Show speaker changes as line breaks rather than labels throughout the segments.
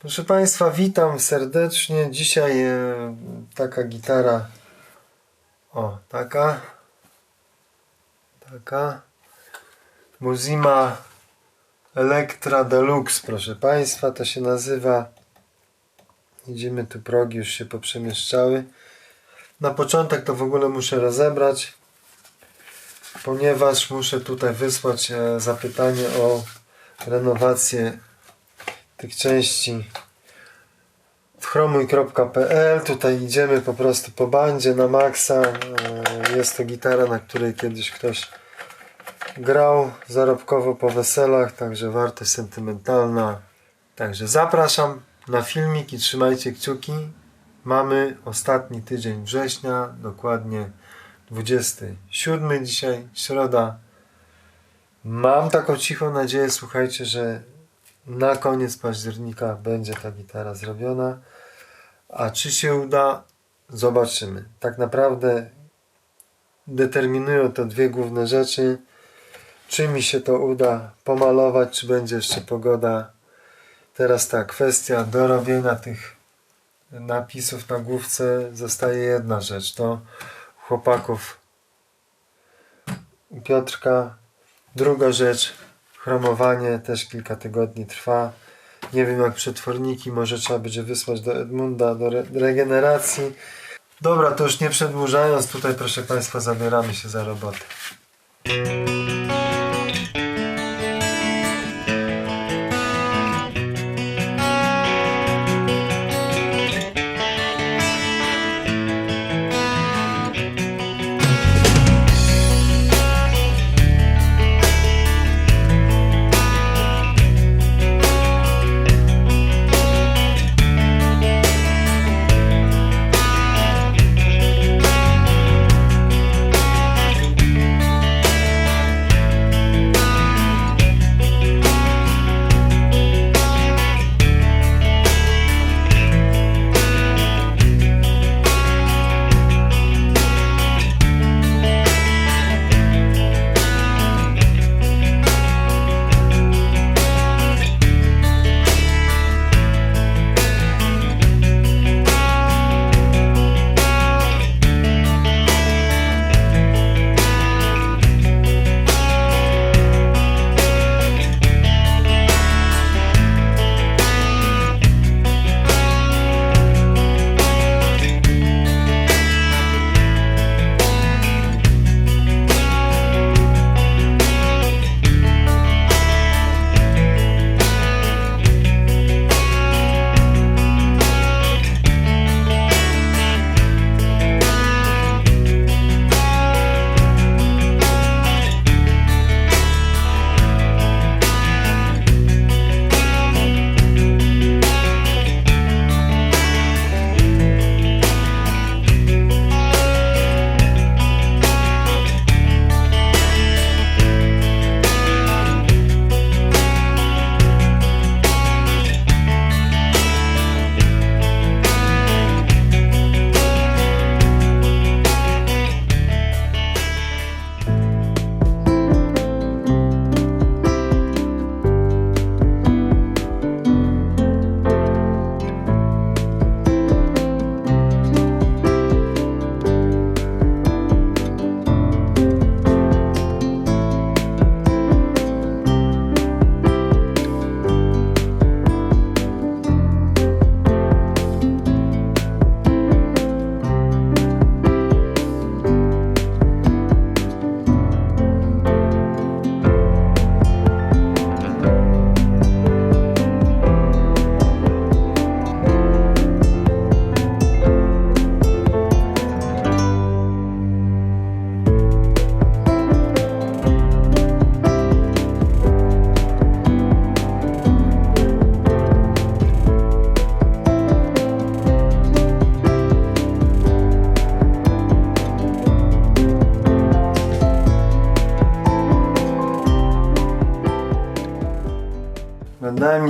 Proszę Państwa, witam serdecznie. Dzisiaj e, taka gitara. O, taka. Taka. Muzima Electra Deluxe, proszę Państwa, to się nazywa. Widzimy tu progi już się poprzemieszczały. Na początek to w ogóle muszę rozebrać, ponieważ muszę tutaj wysłać e, zapytanie o renowację tych części w chromuj.pl. Tutaj idziemy po prostu po bandzie na maksa. E, Jest to gitara, na której kiedyś ktoś grał zarobkowo po weselach, także wartość sentymentalna. Także zapraszam na filmik i trzymajcie kciuki. Mamy ostatni tydzień września, dokładnie 27 dzisiaj, środa. Mam taką cichą nadzieję, słuchajcie, że na koniec października będzie ta gitara zrobiona. A czy się uda? Zobaczymy. Tak naprawdę determinują to dwie główne rzeczy. Czy mi się to uda pomalować, czy będzie jeszcze pogoda. Teraz ta kwestia dorobienia tych napisów na główce zostaje jedna rzecz. To chłopaków Piotrka. Druga rzecz, chromowanie też kilka tygodni trwa. Nie wiem jak przetworniki, może trzeba będzie wysłać do Edmunda do re regeneracji. Dobra, to już nie przedłużając, tutaj proszę Państwa zabieramy się za robotę.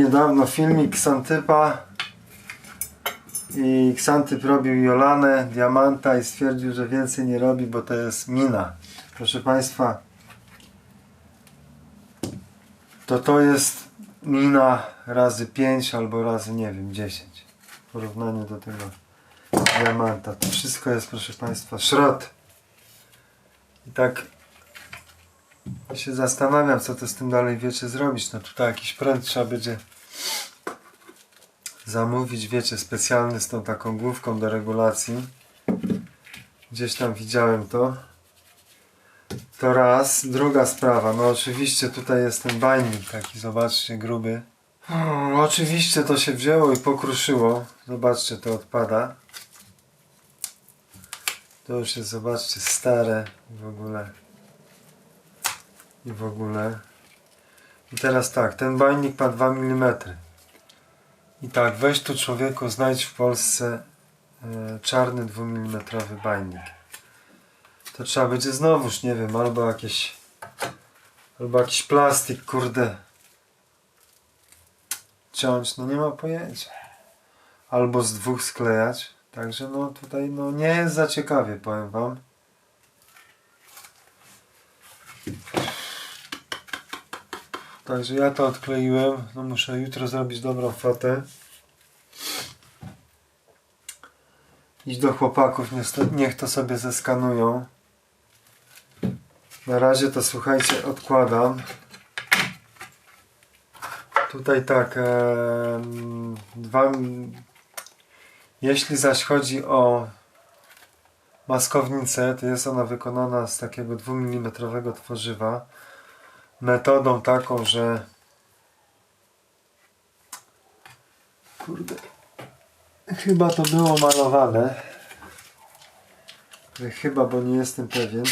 Niedawno filmik Ksantypa i Ksantyp robił Jolanę, Diamanta i stwierdził, że więcej nie robi, bo to jest mina. Proszę Państwa, to to jest mina razy 5 albo razy nie wiem 10 w porównaniu do tego diamanta. To wszystko jest proszę Państwa szrot. I tak się zastanawiam co to z tym dalej wiecie zrobić. No tutaj jakiś prąd trzeba będzie zamówić, wiecie, specjalny z tą taką główką do regulacji. Gdzieś tam widziałem to. To raz. Druga sprawa, no oczywiście tutaj jest ten bajnik taki, zobaczcie, gruby. Hmm, oczywiście to się wzięło i pokruszyło. Zobaczcie, to odpada. To już jest, zobaczcie, stare w ogóle. I w ogóle. I teraz tak, ten bajnik ma 2 mm. I tak, weź tu człowieku, znajdź w Polsce e, czarny 2 mm bajnik. To trzeba będzie znowuż, nie wiem, albo jakieś albo jakiś plastik, kurde ciąć, no nie ma pojęcia. Albo z dwóch sklejać. Także no tutaj no nie jest za ciekawie, powiem wam. Także ja to odkleiłem. No muszę jutro zrobić dobrą fotę. Iść do chłopaków, niech to sobie zeskanują. Na razie to słuchajcie, odkładam. Tutaj tak, em, dwa, jeśli zaś chodzi o maskownicę, to jest ona wykonana z takiego 2 mm tworzywa metodą taką, że kurde chyba to było malowane. Chyba, bo nie jestem pewien.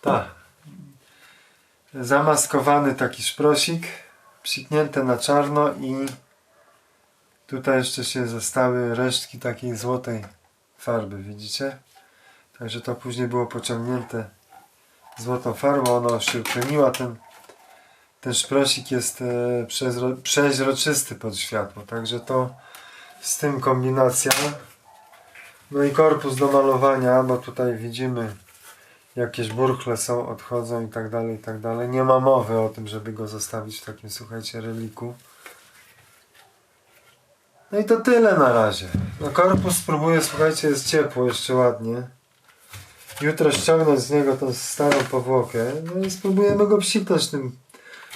Tak. Zamaskowany taki szprosik psiknięte na czarno i Tutaj jeszcze się zostały resztki takiej złotej farby, widzicie? Także to później było pociągnięte złotą farbą, ona się utleniła. Ten, ten szprosik jest e, przeźroczysty pod światło, także to z tym kombinacja. No i korpus do malowania, bo tutaj widzimy jakieś burchle są, odchodzą i tak dalej, i tak dalej. Nie ma mowy o tym, żeby go zostawić w takim, słuchajcie, reliku. No i to tyle na razie. No korpus spróbuję, słuchajcie, jest ciepło jeszcze ładnie. Jutro ściągnąć z niego tą starą powłokę. No i spróbujemy go psiknąć tym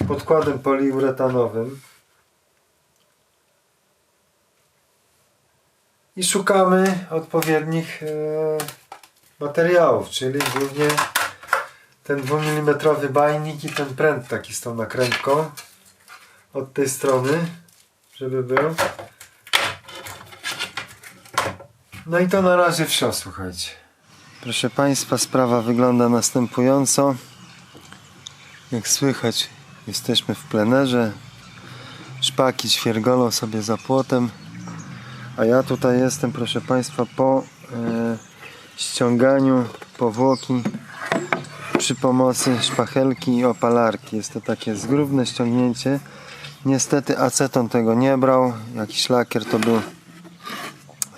podkładem poliuretanowym. I szukamy odpowiednich e, materiałów, czyli głównie ten 2 mm bajnik i ten pręt taki z tą nakrętką od tej strony, żeby był. No i to na razie wsio, słuchajcie. Proszę Państwa, sprawa wygląda następująco. Jak słychać, jesteśmy w plenerze. Szpaki ćwiergolą sobie za płotem. A ja tutaj jestem, proszę Państwa, po e, ściąganiu powłoki przy pomocy szpachelki i opalarki. Jest to takie zgrubne ściągnięcie. Niestety aceton tego nie brał. Jakiś lakier to był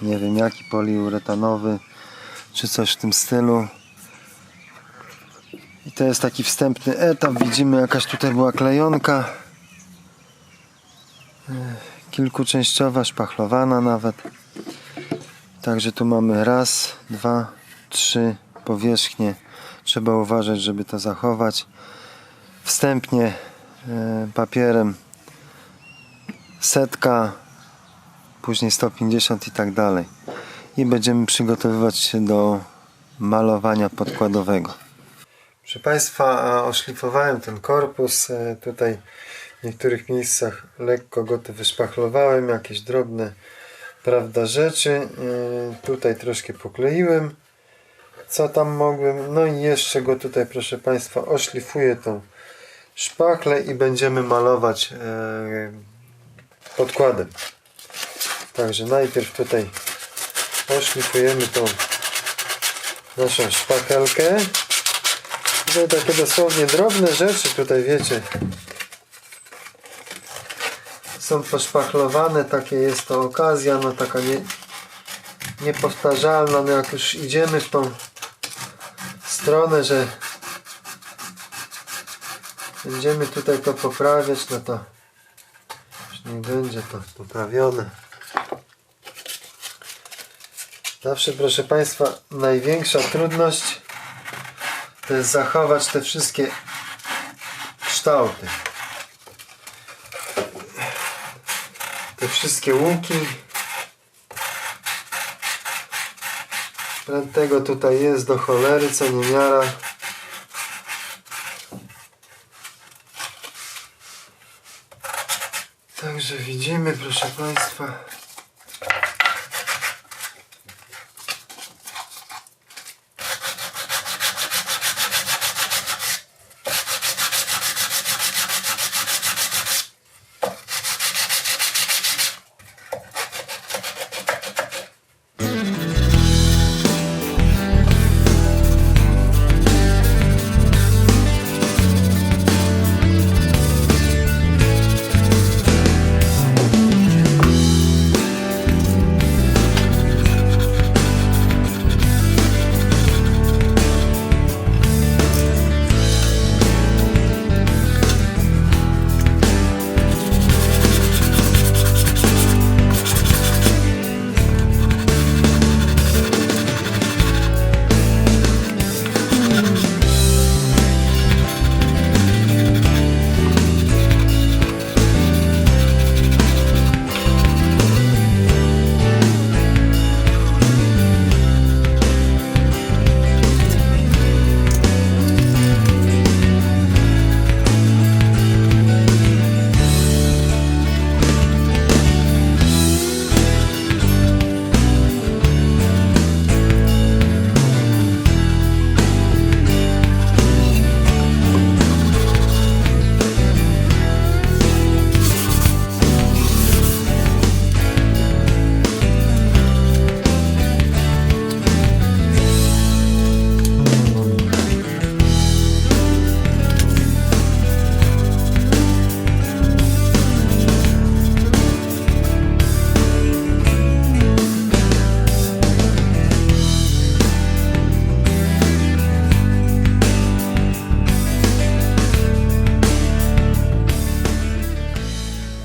nie wiem jaki poliuretanowy czy coś w tym stylu. I to jest taki wstępny etap. Widzimy jakaś tutaj była klejonka. Kilkuczęściowa, szpachlowana nawet. Także tu mamy raz, dwa, trzy powierzchnie. Trzeba uważać żeby to zachować. Wstępnie e, papierem setka później 150 i tak dalej. I będziemy przygotowywać się do malowania podkładowego. Proszę Państwa, oszlifowałem ten korpus. E, Tutaj w niektórych miejscach lekko go tu wyszpachlowałem, jakieś drobne prawda rzeczy. E, Tutaj troszkę pokleiłem, co tam mogłem. No i jeszcze go tutaj, proszę Państwa, oszlifuję tą szpachlę i będziemy malować e, podkładem. Także najpierw tutaj poszlifujemy tą naszą szpachelkę. Tutaj takie dosłownie drobne rzeczy tutaj wiecie są poszpachlowane, takie jest to okazja, no taka nie, niepowtarzalna, no jak już idziemy w tą stronę, że będziemy tutaj to poprawiać, no to już nie będzie to poprawione. Zawsze, proszę Państwa, największa trudność to jest zachować te wszystkie kształty. Te wszystkie łuki. Tego tutaj jest do cholery, co nie miara. Także widzimy, proszę Państwa.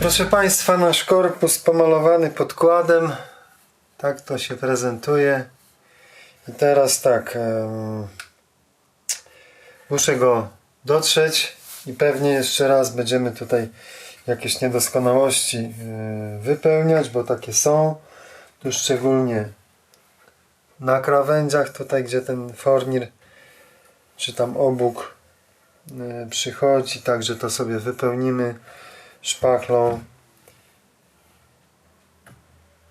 Proszę Państwa, nasz korpus pomalowany podkładem. Tak to się prezentuje. I teraz tak. muszę go dotrzeć i pewnie jeszcze raz będziemy tutaj jakieś niedoskonałości e, wypełniać, bo takie są. Tu szczególnie na krawędziach, tutaj gdzie ten fornir czy tam obłóg e, przychodzi, także to sobie wypełnimy szpachlą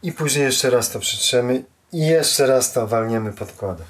i później jeszcze raz to przytrzemy i jeszcze raz to walniemy podkładem.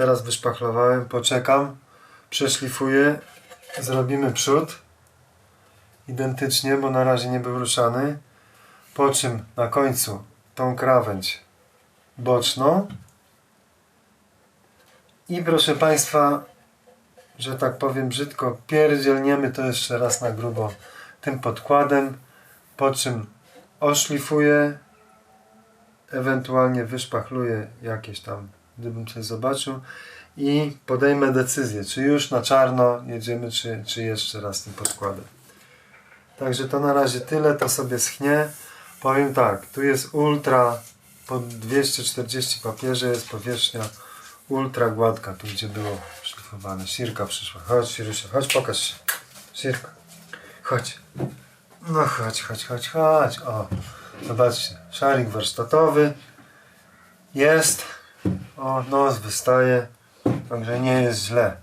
Teraz wyszpachlowałem, poczekam, przeszlifuję, zrobimy przód identycznie, bo na razie nie był ruszany. Po czym na końcu tą krawędź boczną i proszę Państwa, że tak powiem brzydko, pierdzielniemy to jeszcze raz na grubo tym podkładem, po czym oszlifuję, ewentualnie wyszpachluję jakieś tam, gdybym coś zobaczył i podejmę decyzję, czy już na czarno jedziemy, czy, czy jeszcze raz tym podkładem. Także to na razie tyle, to sobie schnie. Powiem tak, tu jest ultra, po 240 papierze jest powierzchnia ultra gładka, tu gdzie było szlifowane. Sirka przyszła, chodź Sirusia, chodź pokaż się. Sirka, chodź. No chodź, chodź, chodź, chodź. O, zobaczcie, szarik warsztatowy. Jest. O, nos wystaje. Także nie jest źle.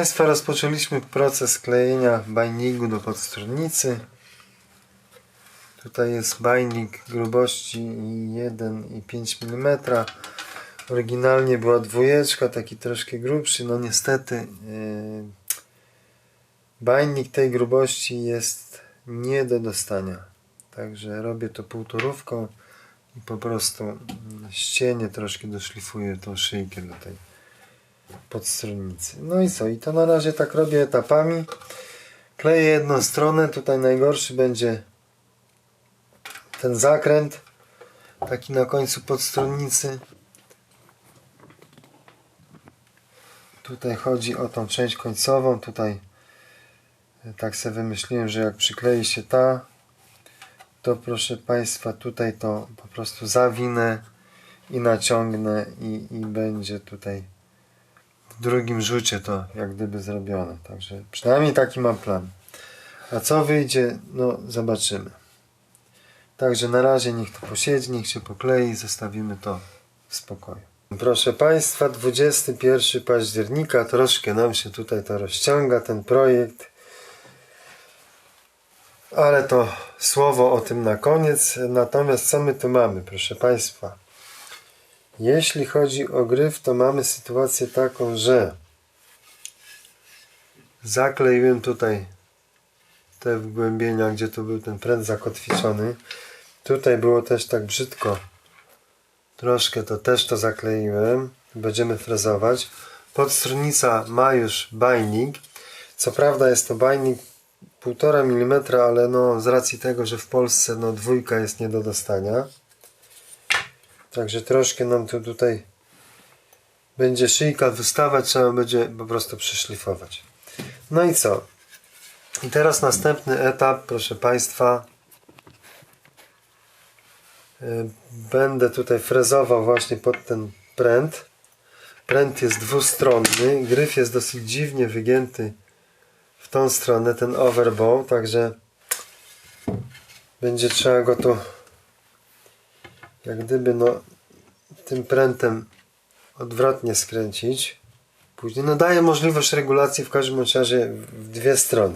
Państwa, rozpoczęliśmy proces klejenia bindingu do podstronnicy. Tutaj jest binding grubości 1,5 mm. Oryginalnie była dwójeczka, taki troszkę grubszy. No niestety yy, binding tej grubości jest nie do dostania. Także robię to półtorówką i po prostu mm, ścienię troszkę doszlifuję tą szyjkę do tej podstronnicy. No i co? I to na razie tak robię etapami. Kleję jedną stronę. Tutaj najgorszy będzie ten zakręt. Taki na końcu podstronnicy. Tutaj chodzi o tą część końcową. Tutaj e, tak sobie wymyśliłem, że jak przyklei się ta, to proszę Państwa, tutaj to po prostu zawinę i naciągnę i, i będzie tutaj drugim rzucie to jak gdyby zrobione. Także przynajmniej taki mam plan. A co wyjdzie, no zobaczymy. Także na razie niech to posiedzi, niech się poklei, zostawimy to w spokoju. Proszę Państwa, 21 października, troszkę nam się tutaj to rozciąga, ten projekt. Ale to słowo o tym na koniec. Natomiast co my tu mamy, proszę Państwa? Jeśli chodzi o gryf, to mamy sytuację taką, że zakleiłem tutaj te wgłębienia, gdzie tu był ten pręt zakotwiczony. Tutaj było też tak brzydko. Troszkę to też to zakleiłem. Będziemy frezować. Podstronica ma już binding. Co prawda jest to binding 1,5 mm, ale no z racji tego, że w Polsce no dwójka jest nie do dostania. Także troszkę nam tu tutaj będzie szyjka wystawać, trzeba będzie po prostu przyszlifować. No i co? I teraz następny etap, proszę Państwa. Y, Będę tutaj frezował właśnie pod ten pręt. Pręt jest dwustronny, gryf jest dosyć dziwnie wygięty w tą stronę, ten overbow, także będzie trzeba go tu jak gdyby no tym prętem odwrotnie skręcić. Później no daje możliwość regulacji w każdym razie w dwie strony.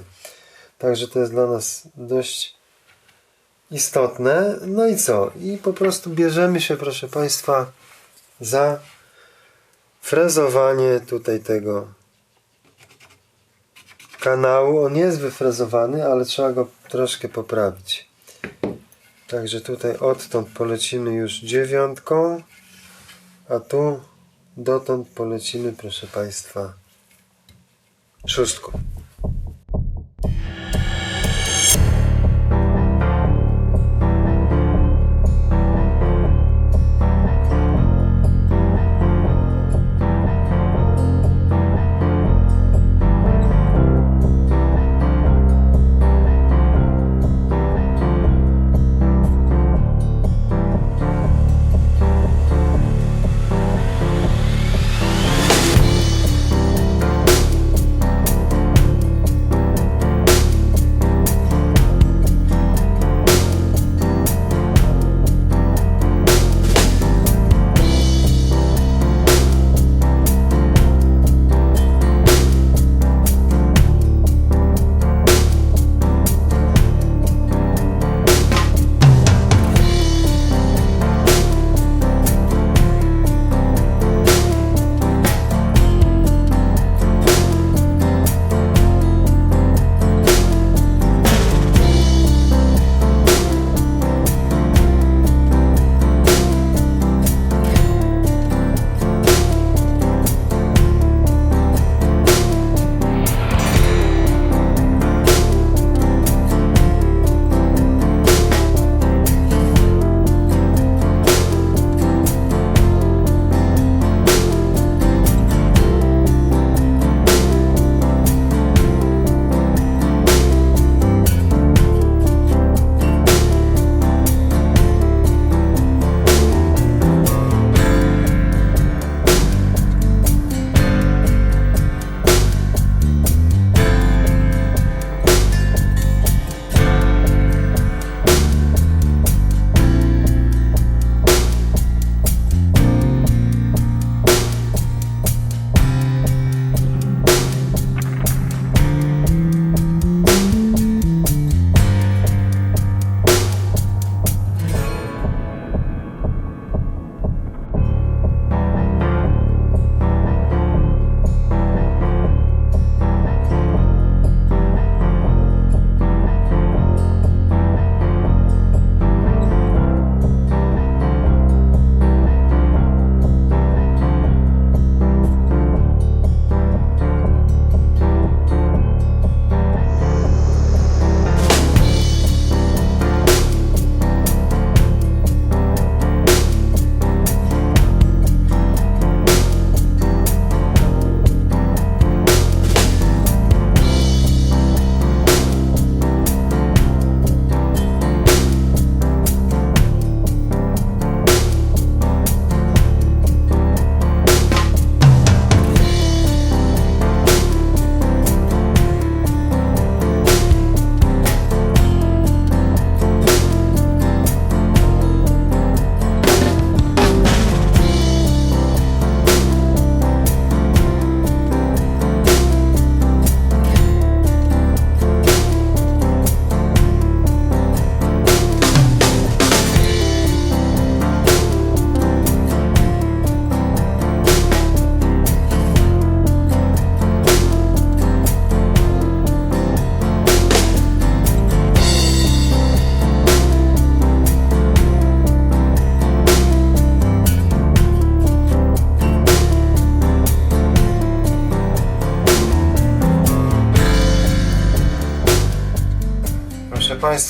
Także to jest dla nas dość istotne. No i co? I po prostu bierzemy się, proszę Państwa, za frezowanie tutaj tego kanału. On jest wyfrezowany, ale trzeba go troszkę poprawić. Także tutaj odtąd polecimy już dziewiątką, a tu dotąd polecimy, proszę Państwa, Szóstku.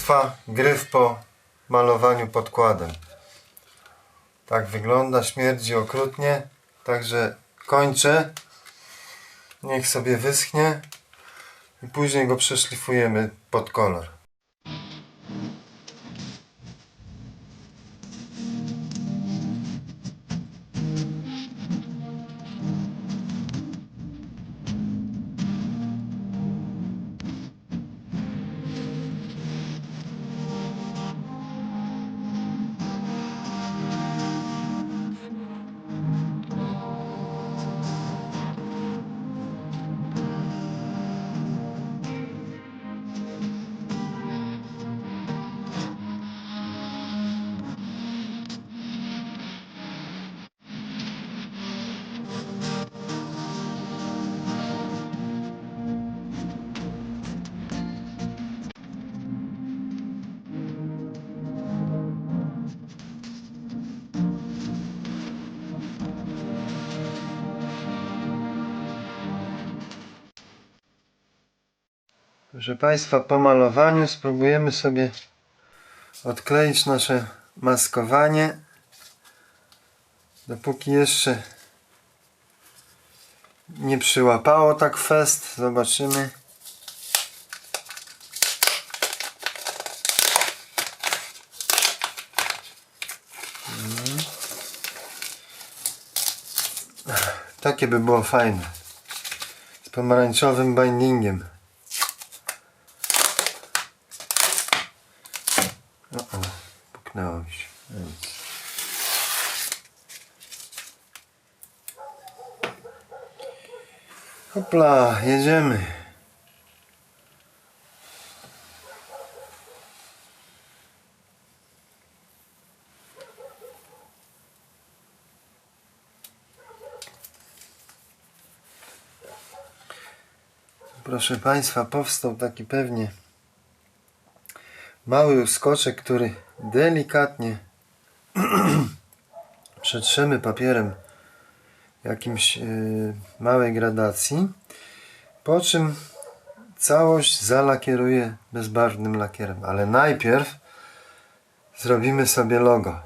Państwa, gryf po malowaniu podkładem. Tak wygląda, śmierdzi okrutnie. Także kończę. Niech sobie wyschnie i później go przeszlifujemy pod kolor. Proszę Państwa, po malowaniu spróbujemy sobie odkleić nasze maskowanie. Dopóki jeszcze nie przyłapało tak fest, zobaczymy. Mhm. Takie by było fajne. Z pomarańczowym bindingiem. O, o, puknęło Nic. Hopla, jedziemy. Proszę Państwa, powstał taki pewnie mały uskoczek, który delikatnie przetrzemy papierem jakimś yy, małej gradacji, po czym całość zalakieruję bezbarwnym lakierem. Ale najpierw zrobimy sobie logo.